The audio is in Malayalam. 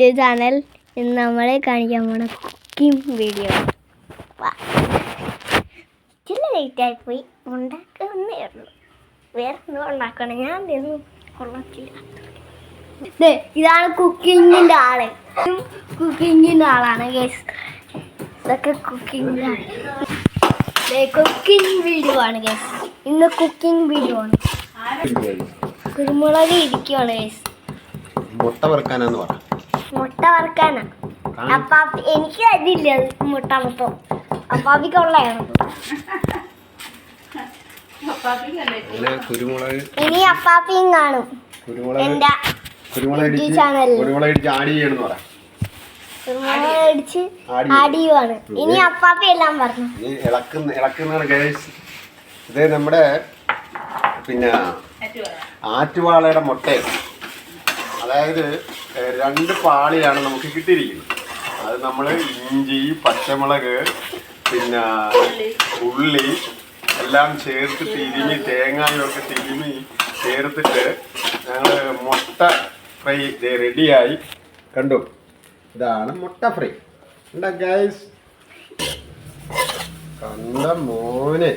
ടു ചാനൽ ഇന്ന് നമ്മളെ കാണിക്കാൻ പോണ കുക്കിംഗ് വീഡിയോ. ചില ലേറ്റ് ആയിപ്പോയി ഉണ്ടാക്കുന്നേ ഉള്ളൂ. വേറെ ഒന്നും ഉണ്ടാക്കണം. ഞാൻ കൊള്ളത്തില്ല. ദേ, ഇതാണ് കുക്കിങ്ങിന്റെ ആൾ. കുക്കിങ്ങിന്റെ ആളാണ് ഗേസ് ഇതൊക്കെ കുക്കിംഗ് കുക്കിംഗ് വീഡിയോ ആണ് ഗേസ് ഇന്ന് കുക്കിംഗ് വീഡിയോ ആണ്. കുരുമുളക് ഇരിക്കുവാണ് ഗേസ് മുട്ട വറുക്കാനാന്ന് പറ. മുട്ട വറുക്കാനാ. അപ്പാപ്പി എനിക്ക് അതില്ല അത് മുട്ട മൊത്തം. അപ്പാപ്പിക്കുള്ളതാണ് ഉള്ളതാണ് കുരുമുളക്. ഇനി അപ്പാപ്പിയും കാണും. കുരുമുളക്. എന്റെ കുരുമുളക് കുരുമുളക് ചെയ്യണമെന്ന്. ഇനി അപ്പാപ്പി എല്ലാം പറഞ്ഞു ഇളക്കുന്നതാണ് ഗൈസ് ഇത് നമ്മുടെ പിന്നെ ആറ്റുവാളയുടെ മുട്ടയാണ്. അതായത് രണ്ട് പാളിയാണ് നമുക്ക് കിട്ടിയിരിക്കുന്നത്. അത് നമ്മൾ ഇഞ്ചി പച്ചമുളക് പിന്നെ ഉള്ളി. എല്ലാം ചേർത്ത് തിരിഞ്ഞ് തേങ്ങയൊക്കെ തിരിഞ്ഞ് തിരുമി ചേർത്തിട്ട് ഞങ്ങൾ മുട്ട ഫ്രൈ റെഡിയായി. കണ്ടു? ഇതാണ് മുട്ട ഫ്രൈ. എന്താ ഗൈസ് കണ്ട മോനെ.